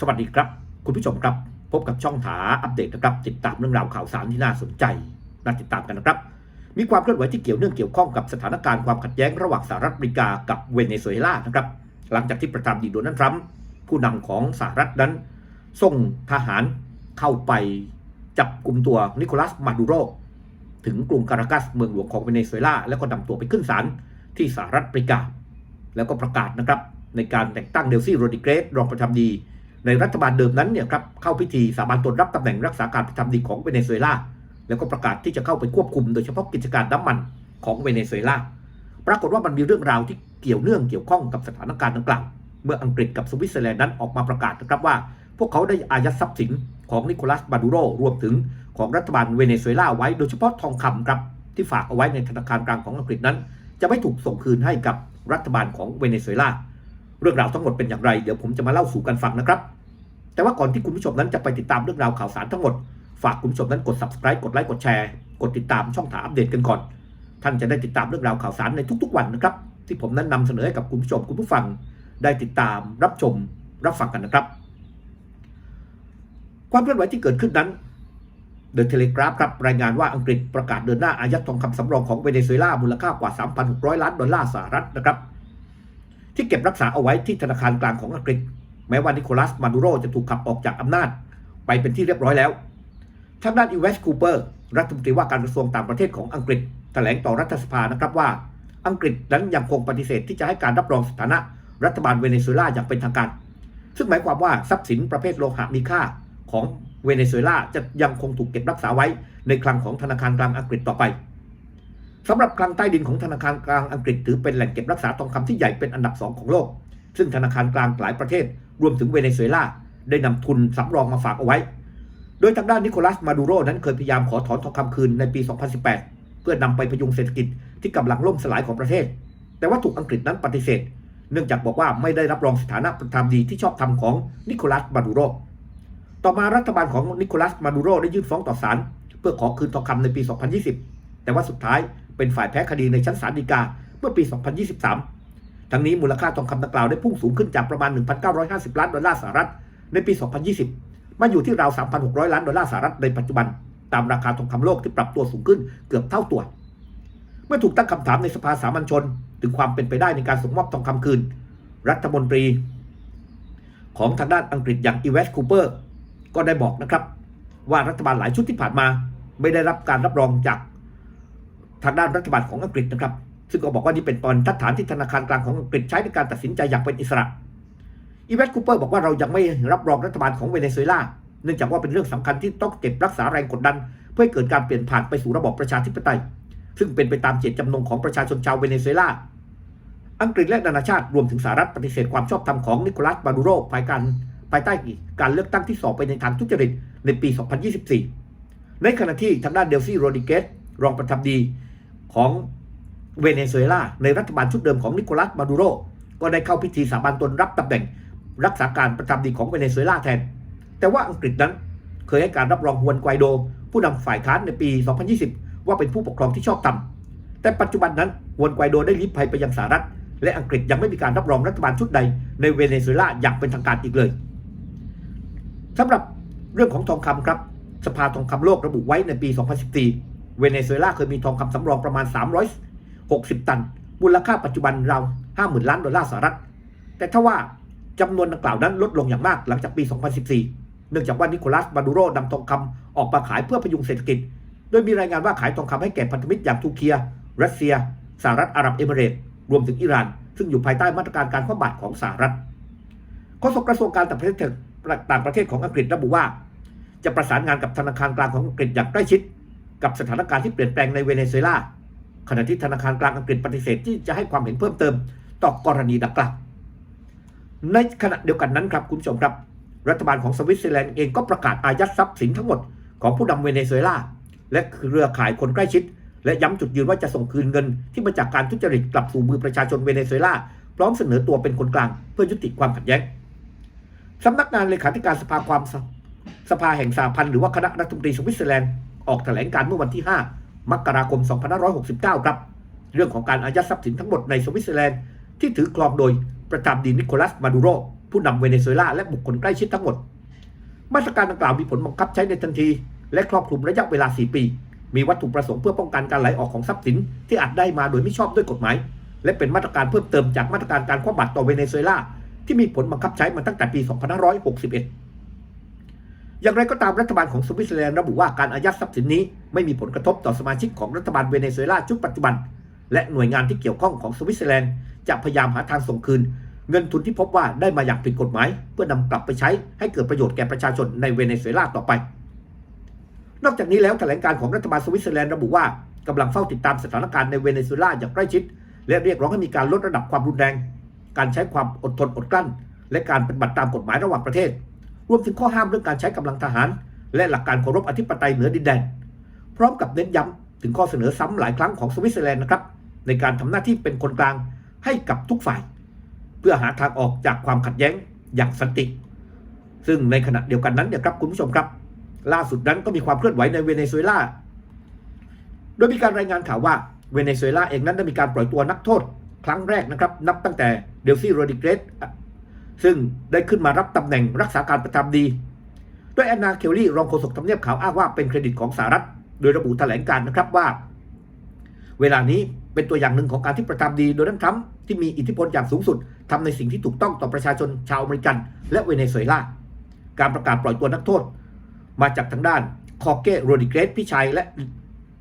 สวัสดีครับ คุณผู้ชมครับ พบกับช่องถาอัปเดตนะครับ ติดตามเรื่องราวข่าวสารที่น่าสนใจน่าติดตามกันนะครับ มีความเคลื่อนไหวที่เกี่ยวเนื่องเกี่ยวข้องกับสถานการณ์ความขัดแย้งระหว่างสหรัฐอเมริกากับเวเนซุเอลานะครับ หลังจากที่ประธานาธิบดีโดนัลด์ทรัมป์ผู้นำของสหรัฐนั้นส่งทหารเข้าไปจับกลุ่มตัวนิโคลัสมาดูโรถึงกรุงคารากัสเมืองหลวงของเวเนซุเอลาแล้วก็นำตัวไปขึ้นศาลที่สหรัฐอเมริกา แล้วก็ประกาศนะครับในการแต่งตั้งเดลซี่โรดิเกรสรองประธานาธิบดี ในรัฐบาลเดิมนั้นเนี่ยครับเข้าพิธีสาบานตนรับตำแหน่งรักษาการประธานาธิบดีของเวเนซุเอลา แล้วก็ประกาศที่จะเข้าไปควบคุมโดยเฉพาะกิจการน้ำมันของเวเนซุเอลา ปรากฏว่ามันมีเรื่องราวที่เกี่ยวเนื่องเกี่ยวข้องกับสถานการณ์ดังกล่าวเมื่ออังกฤษกับสวิตเซอร์แลนด์นั้นออกมาประกาศนะครับว่า พวกเขาได้อายัดทรัพย์สินของนิโคลัสมาดูโรรวมถึงของรัฐบาลเวเนซุเอลาไว้โดยเฉพาะทองคำครับที่ฝากเอาไว้ในธนาคารกลางของอังกฤษนั้น จะไม่ถูกส่งคืนให้กับรัฐบาลของเวเนซุเอลา เรื่องราวทั้งหมดเป็นอย่างไร เดี๋ยวผมจะมาเล่าสู่กันฟังนะครับ แต่ว่าก่อนที่คุณผู้ชมนั้นจะไปติดตามเรื่องราวข่าวสารทั้งหมด ฝากคุณผู้ชมนั้นกด subscribe กดไลค์กดแชร์กดติดตามช่องถามอัปเดตกันก่อน ท่านจะได้ติดตามเรื่องราวข่าวสารในทุกๆวันนะครับ ที่ผมนั้นนำเสนอให้กับคุณผู้ชมคุณผู้ฟัง ได้ติดตามรับชมรับฟังกันนะครับ ความเคลื่อนไหวที่เกิดขึ้นนั้นเดอะเทเลกราฟครับรายงานว่าอังกฤษประกาศเดินหน้าอายัดทองคำสำรองของเวเนซุเอลามูลค่ากว่า 3,600 ล้านดอลลาร์สหรัฐนะครับ ที่เก็บรักษาเอาไว้ที่ธนาคารกลางของอังกฤษ แม้ว่านิโคลัสมาดูโรจะถูกขับออกจากอำนาจไปเป็นที่เรียบร้อยแล้วทางด้านอีเวสคูเปอร์รัฐมนตรีว่าการกระทรวงต่างประเทศของอังกฤษแถลงต่อรัฐสภานะครับว่า อังกฤษนั้นยังคงปฏิเสธที่จะให้การรับรองสถานะรัฐบาลเวเนซุเอลาอย่างเป็นทางการ ซึ่งหมายความว่าทรัพย์สินประเภทโลหะมีค่าของเวเนซุเอลาจะยังคงถูกเก็บรักษาไว้ในคลังของธนาคารกลางอังกฤษต่อไปสำหรับคลังใต้ดินของธนาคารกลางอังกฤษถือเป็นแหล่งเก็บรักษาทองคำที่ใหญ่เป็นอันดับสองของโลก ซึ่งธนาคารกลางหลายประเทศ รวมถึงเวเนซุเอลาได้นำทุนสำรองมาฝากเอาไว้ โดยทางด้านนิโคลัสมาดูโรนั้นเคยพยายามขอถอนทองคำคืนในปี 2018 เพื่อนำไปพยุงเศรษฐกิจที่กำลังล่มสลายของประเทศ แต่ว่าถูกอังกฤษนั้นปฏิเสธ เนื่องจากบอกว่าไม่ได้รับรองสถานะประธานดีที่ชอบธรรมของนิโคลัสมาดูโร ต่อมารัฐบาลของนิโคลัสมาดูโรได้ยื่นฟ้องต่อศาลเพื่อขอคืนทองคำในปี 2020 แต่ว่าสุดท้ายเป็นฝ่ายแพ้คดีในชั้นศาลฎีกาเมื่อปี 2023 ทั้งนี้มูลค่าทองคำดังกล่าวได้พุ่งสูงขึ้นจากประมาณ 1,950 ล้านดอลลาร์สหรัฐในปี 2020 มาอยู่ที่ราว 3,600 ล้านดอลลาร์สหรัฐในปัจจุบัน ตามราคาทองคำโลกที่ปรับตัวสูงขึ้นเกือบเท่าตัว เมื่อถูกตั้งคำถามในสภาสามัญชน ถึงความเป็นไปได้ในการส่งมอบทองคำคืน รัฐมนตรี ของทางด้านอังกฤษอย่างอีเวสคูเปอร์ก็ได้บอกนะครับ ว่ารัฐบาลหลายชุดที่ผ่านมา ไม่ได้รับการรับรองจากทางด้านรัฐบาลของอังกฤษนะครับ ซึ่งก็บอกว่านี่เป็นตอนทัดฐานที่ธนาคารกลางของอังกฤษใช้ในการตัดสินใจอย่างเป็นอิสระ อีเวสคูเปอร์บอกว่าเรายังไม่รับรองรัฐบาลของเวเนซุเอลา เนื่องจากว่าเป็นเรื่องสำคัญที่ต้องเก็บรักษาแรงกดดัน เพื่อให้เกิดการเปลี่ยนผ่านไปสู่ระบอบประชาธิปไตย ซึ่งเป็นไปตามเจตจำนงของประชาชนชาวเวเนซุเอลา อังกฤษและนานาชาติรวมถึงสหรัฐปฏิเสธความชอบธรรมของนิโคลัส มาดูโรภายการภายใต้การเลือกตั้งที่สอบไปในทางทุจริตในปี 2024 ในขณะที่ทางด้านเดลซี่โรดิเกสรองประธานดีของ เวเนซุเอลาในรัฐบาลชุดเดิมของนิโคลัสมาดูโรก็ได้เข้าพิธีสาบานตนรับตำแหน่ง รักษาการประธานาธิบดีของเวเนซุเอลาแทน แต่ว่าอังกฤษนั้นเคยให้การรับรองฮวนไกวโด ผู้นำฝ่ายค้านในปี 2020 ว่าเป็นผู้ปกครองที่ชอบธรรมแต่ปัจจุบันนั้นฮวนไกวโดได้ลี้ภัยไปยังสหรัฐ และอังกฤษยังไม่มีการรับรองรัฐบาลชุดใดในเวเนซุเอลาอย่างเป็นทางการอีกเลยสำหรับเรื่องของทองคำครับ สภาทองคำโลกระบุไว้ในปี 2014 เวเนซุเอลาเคยมีทองคำสำรองประมาณ 60 ตัน มูลค่าปัจจุบันราว50,000 ล้านดอลลาร์สหรัฐ แต่ถ้าว่าจำนวนดังกล่าวนั้นลดลงอย่างมากหลังจากปี 2014 เนื่องจากว่านิโคลัสมาดูโรนำทองคำออกมาขายเพื่อพยุงเศรษฐกิจ โดยมีรายงานว่าขายทองคำให้แก่พันธมิตรอย่างทูเคีย รัสเซีย สหรัฐอาหรับเอมิเรต์รวมถึงอิหร่าน ซึ่งอยู่ภายใต้มาตรการการคว่ำบาตรของสหรัฐโฆษกกระทรวงการต่างประเทศต่างประเทศของอังกฤษระบุว่า จะประสานงานกับธนาคารกลางของอังกฤษอย่างใกล้ชิด กับสถานการณ์ที่เปลี่ยนแปลงในเวเนซุเอลา ขณะที่ธนาคารกลางอังกฤษปฏิเสธที่จะให้ความเห็นเพิ่มเติมต่อกรณีดังกล่าวในขณะเดียวกันนั้นครับคุณผู้ชมครับ รัฐบาลของสวิตเซอร์แลนด์เองก็ประกาศอายัดทรัพย์สินทั้งหมดของผู้นำเวเนซุเอลาและเครือข่ายคนใกล้ชิด และย้ำจุดยืนว่าจะส่งคืนเงิน ที่มาจากการทุจริตกลับสู่มือประชาชนเวเนซุเอลาพร้อมเสนอตัวเป็นคนกลาง เพื่อยุติความขัดแย้งสำนักงานเลขาธิการสภาความสภาแห่งสหพันธ์หรือว่าคณะรัฐมนตรีสวิตเซอร์แลนด์ออกแถลงการเมื่อวันที่ 5 มกราคม 2569 ครับ เรื่องของการอายัดทรัพย์สินทั้งหมดในสวิตเซอร์แลนด์ที่ถือครองโดยประธานดีนิโคลัสมาดูโรผู้นำเวเนซุเอลาและบุคคลใกล้ชิดทั้งหมด มาตรการดังกล่าวมีผลบังคับใช้ในทันที และครอบคลุมระยะเวลา 4 ปี มีวัตถุประสงค์เพื่อป้องกันการไหลออกของทรัพย์สินที่อาจได้มาโดยไม่ชอบด้วยกฎหมาย และเป็นมาตรการเพิ่มเติมจากมาตรการการคว่ำบาตรต่อเวเนซุเอลาที่มีผลบังคับใช้มาตั้งแต่ปี 2561 อย่างไรก็ตามรัฐบาลของสวิตเซอร์แลนด์ระบุว่าการอายัดทรัพย์สินนี้ไม่มีผลกระทบต่อสมาชิกของรัฐบาลเวเนซุเอลาชุดปัจจุบัน และหน่วยงานที่เกี่ยวข้องของสวิตเซอร์แลนด์จะพยายามหาทางส่งคืน เงินทุนที่พบว่าได้มาอย่างผิดกฎหมาย เพื่อนำกลับไปใช้ให้เกิดประโยชน์แก่ประชาชนในเวเนซุเอลาต่อไป นอกจากนี้แล้วแถลงการของรัฐบาลสวิตเซอร์แลนด์ระบุว่ากำลังเฝ้าติดตามสถานการณ์ในเวเนซุเอลาอย่างใกล้ชิด และเรียกร้องให้มีการลดระดับความรุนแรง การใช้ความอดทนอดกลั้น และการปฏิบัติตามกฎหมายระหว่างประเทศ วมถึงข้อห้ามเรื่องการใช้กำลังทหาร และหลักการเคารพอธิปไตยเหนือดินแดน พร้อมกับเน้นย้ำถึงข้อเสนอซ้ำหลายครั้งของสวิตเซอร์แลนด์นะครับในการทำหน้าที่เป็นคนกลางให้กับทุกฝ่าย เพื่อหาทางออกจากความขัดแย้งอย่างสันติ ซึ่งในขณะเดียวกันนั้นเนี่ยครับคุณผู้ชมครับ ล่าสุดนั้นก็มีความเคลื่อนไหวในเวเนซุเอลาโดยมีการรายงานข่าวว่าเวเนซุเอลาเองนั้นได้มีการปล่อยตัวนักโทษ ครั้งแรกนะครับ นับตั้งแต่เดลซี่โรดิเกรส ซึ่งได้ขึ้นมารับตำแหน่งรักษาการประจำดีโดยแอนนาเคลลี่รองโฆษกทำเนียบขาวอ้างว่าเป็นเครดิตของสหรัฐ โดยระบุแถลงการนะครับว่า เวลานี้เป็นตัวอย่างหนึ่งของการที่ประธานดีโดนัลด์ทรัมป์ที่มีอิทธิพลอย่างสูงสุดทำในสิ่งที่ถูกต้องต่อประชาชนชาวอเมริกัน และเวเนซุเอลา การประกาศปล่อยตัวนักโทษ มาจากทางด้านคอเก้โรดิเกรสพี่ชายและ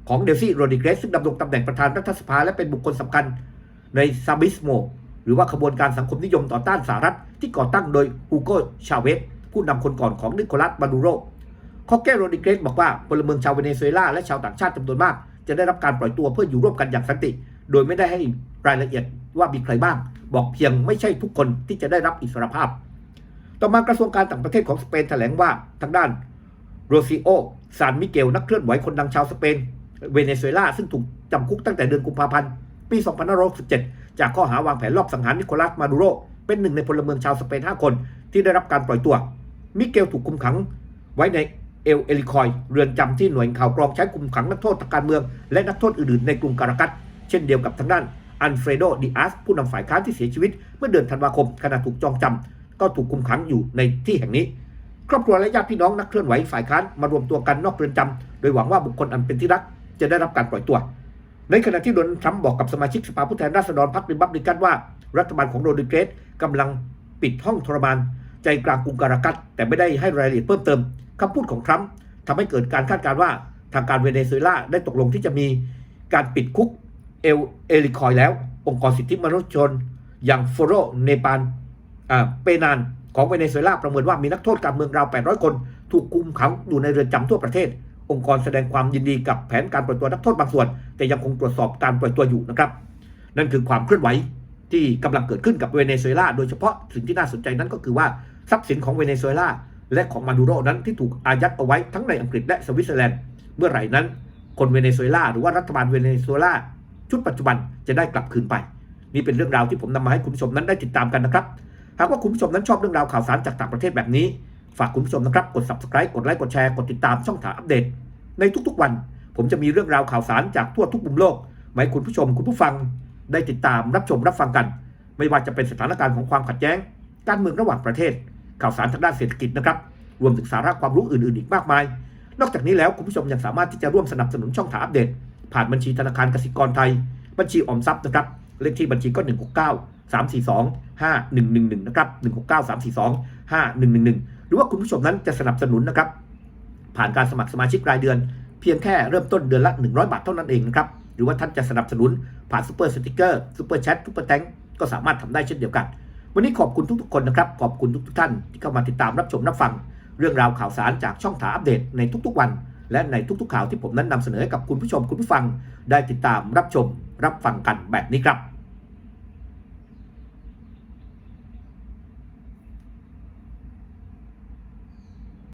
ของเดลซี่โรดิเกรสซึ่งดำรงตำแหน่งประธานรัฐสภาและเป็นบุคคลสำคัญในซาบิสโม หรือว่าขบวนการสังคมนิยมต่อต้านสหรัฐ ที่ก่อตั้งโดยฮูโกชาเวสผู้นำคนก่อนของนิโคลัสมาดูโรคอเกโรดิเกรสบอกว่าพลเมืองชาวเวเนซุเอลาและชาวต่างชาติจำนวนมาก จะได้รับการปล่อยตัวเพื่ออยู่ร่วมกันอย่างสันติ โดยไม่ได้ให้รายละเอียดว่ามีใครบ้าง บอกเพียงไม่ใช่ทุกคนที่จะได้รับอิสรภาพ ต่อมากระทรวงการต่างประเทศของสเปนแถลงว่าทางด้านโรซิโอซานมิเกลนักเคลื่อนไหวคนดังชาวสเปน เวเนซุเอลาซึ่งถูกจำคุกตั้งแต่เดือนกุมภาพันธ์ปี 2567 จากข้อหาวางแผนลอบสังหารนิโคลัสมาดูโร เป็นหนึ่งในพลเมืองชาวสเปน 5 คนที่ได้รับการปล่อยตัว มิเกลถูกคุมขังไว้ในเอลเอลิคอย เรือนจำที่หน่วยข่าวกรองใช้คุมขังนักโทษทางการเมือง และนักโทษอื่นๆในกรุงการากัสเช่นเดียวกับทางด้านอันเฟรโดดิอาสผู้นำฝ่ายค้านที่เสียชีวิต เมื่อเดือนธันวาคมขณะถูกจองจำก็ถูกคุมขังอยู่ในที่แห่งนี้ ครอบครัวและญาติพี่น้องนักเคลื่อนไหวฝ่ายค้านมารวมตัวกันนอกเรือนจำโดยหวังว่าบุคคลอันเป็นที่รักจะได้รับการปล่อยตัว ในขณะที่โดนัลด์ทรัมป์บอกกับสมาชิกสภาผู้แทนราษฎรพรรคริพับลิกันว่า รัฐบาลของโรดริเกส กำลังปิดห้องทรมาน ใจกลางกรุงการากัสแต่ไม่ได้ให้รายละเอียดเพิ่มเติมคำพูดของทรัมป์ทำให้เกิดการคาดการณ์ว่าทางการเวเนซุเอลาได้ตกลงที่จะมีการปิดคุกเอลเอลิคอยแล้ว องค์กรสิทธิมนุษยชน อย่างโฟโรเนปาลเปนานของเวเนซุเอลาประเมินว่ามีนักโทษการเมืองราว 800 คน ถูกคุมขังอยู่ในเรือนจำทั่วประเทศ องค์กรแสดงความยินดีกับแผนการปล่อยตัวนักโทษบางส่วน แต่ยังคงตรวจสอบการปล่อยตัวอยู่นะครับ นั่นคือความเคลื่อนไหว ที่กำลังเกิดขึ้นกับเวเนซุเอลาโดยเฉพาะสิ่งที่น่าสนใจนั้นก็คือว่าทรัพย์สินของเวเนซุเอลาและของมาดูโรนั้นที่ถูกอายัดเอาไว้ทั้งในอังกฤษและสวิตเซอร์แลนด์เมื่อไหร่นั้น คนเวเนซุเอลาหรือว่ารัฐบาลเวเนซุเอลาชุดปัจจุบันจะได้กลับคืนไป นี่เป็นเรื่องราวที่ผมนำมาให้คุณผู้ชมนั้นได้ติดตามกันนะครับหากว่าคุณผู้ชมนั้นชอบเรื่องราวข่าวสารจากต่างประเทศแบบนี้ ฝากคุณผู้ชมนะครับกด subscribe กดไลค์กดแชร์กดติดตามช่องทางอัปเดต ในทุกๆวัน ผมจะมีเรื่องราวข่าวสารจากทั่วทุกมุมโลกมาให้คุณผู้ชมคุณผู้ฟัง ได้ติดตามรับชมรับฟังกัน ไม่ว่าจะเป็นสถานการณ์ของความขัดแย้ง การเมืองระหว่างประเทศ ข่าวสารทางด้านเศรษฐกิจนะครับ รวมถึงสาระความรู้อื่นๆอีกมากมาย นอกจากนี้แล้วคุณผู้ชมยังสามารถที่จะร่วมสนับสนุนช่องทางอัปเดต ผ่านบัญชีธนาคารกสิกรไทย บัญชีออมทรัพย์นะครับเลขที่บัญชีก็ 169 342 5111นะครับ169 342 5111 หรือว่าคุณผู้ชมนั้นจะสนับสนุนนะครับผ่านการสมัครสมาชิกรายเดือน เพียงแค่เริ่มต้นเดือนละ 100 บาทเท่านั้นเองนะครับ หรือว่าท่านจะสนับสนุนผ่านซูเปอร์สติกเกอร์ซูเปอร์แชทซูเปอร์แตงก็สามารถทำได้เช่นเดียวกัน วันนี้ขอบคุณทุกๆคนนะครับ ขอบคุณทุกๆท่านที่เข้ามาติดตามรับชมรับฟัง เรื่องราวข่าวสารจากช่องถาอัปเดตในทุกๆวัน และในทุกๆข่าวที่ผมนั้นนำเสนอให้กับคุณผู้ชมคุณผู้ฟัง ได้ติดตามรับชมรับฟังกันแบบนี้ครับ